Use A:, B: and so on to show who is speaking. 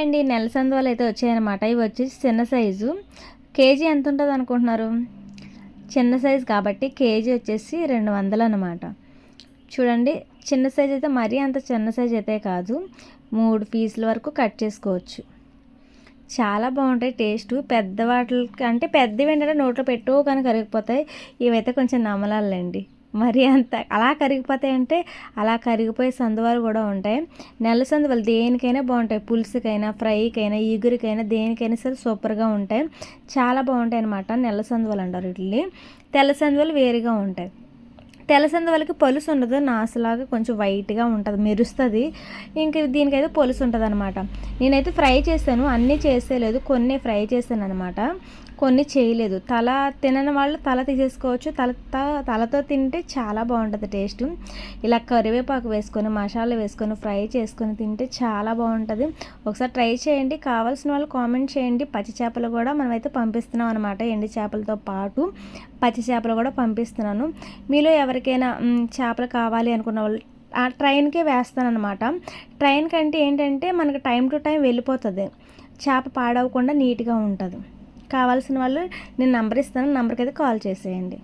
A: Hi అండి నెల సందువలు అయితే వచ్చాయన్నమాట. ఇవి వచ్చేసి చిన్న సైజు. కేజీ ఎంత ఉంటుంది అనుకుంటున్నారు? చిన్న సైజు కాబట్టి కేజీ వచ్చేసి రెండు వందలు అనమాట చూడండి చిన్న సైజ్ అయితే మరీ అంత చిన్న సైజ్ అయితే కాదు. మూడు పీసుల వరకు కట్ చేసుకోవచ్చు. చాలా బాగుంటాయి టేస్ట్. పెద్ద వాటికి అంటే పెద్దవి ఏంటంటే నోట్లో పెట్టు కానీ కరిగిపోతాయి. ఇవైతే కొంచెం నమలాలండి. మరి అంత అలా కరిగిపోతాయి అంటే అలా కరిగిపోయే సందువాలు కూడా ఉంటాయి. నెల సందువాలు దేనికైనా బాగుంటాయి. పులుసుకైనా ఫ్రైకైనా ఈగురికైనా దేనికైనా సరే సూపర్గా ఉంటాయి. చాలా బాగుంటాయి అనమాట నెల సందువాలు అంటారు వీటిని తెల్ల సందువలు వేరుగా ఉంటాయి. తెల్ల పలుసు పొలుసు ఉండదు. నాసులాగా కొంచెం వైట్గా ఉంటుంది. మెరుస్తుంది. ఇంకా దీనికైతే పొలుసు ఉంటుంది అనమాట నేనైతే ఫ్రై చేశాను. అన్నీ చేసేలేదు. కొన్ని ఫ్రై చేశాను అనమాట కొన్ని చేయలేదు. తల తినని వాళ్ళు తల తీసేసుకోవచ్చు. తల తలతో తింటే చాలా బాగుంటుంది టేస్ట్. ఇలా కరివేపాకు వేసుకొని మసాలా వేసుకొని ఫ్రై చేసుకొని తింటే చాలా బాగుంటుంది. ఒకసారి ట్రై చేయండి. కావాల్సిన వాళ్ళు కామెంట్ చేయండి. పచ్చి చేపలు కూడా మనమైతే పంపిస్తున్నాం అనమాట ఎండి చేపలతో పాటు పచ్చి చేపలు కూడా పంపిస్తున్నాను. మీలో ఎవరికైనా చేపలు కావాలి అనుకున్న వాళ్ళు ఆ ట్రైన్కే వేస్తానమాట ట్రైన్ కంటే ఏంటంటే మనకు టైం టు టైం వెళ్ళిపోతుంది. చేప పాడవకుండా నీట్గా ఉంటుంది. కావాల్సిన వాళ్ళు నేను నంబర్ ఇస్తాను నంబర్కి అయితే కాల్ చేసేయండి.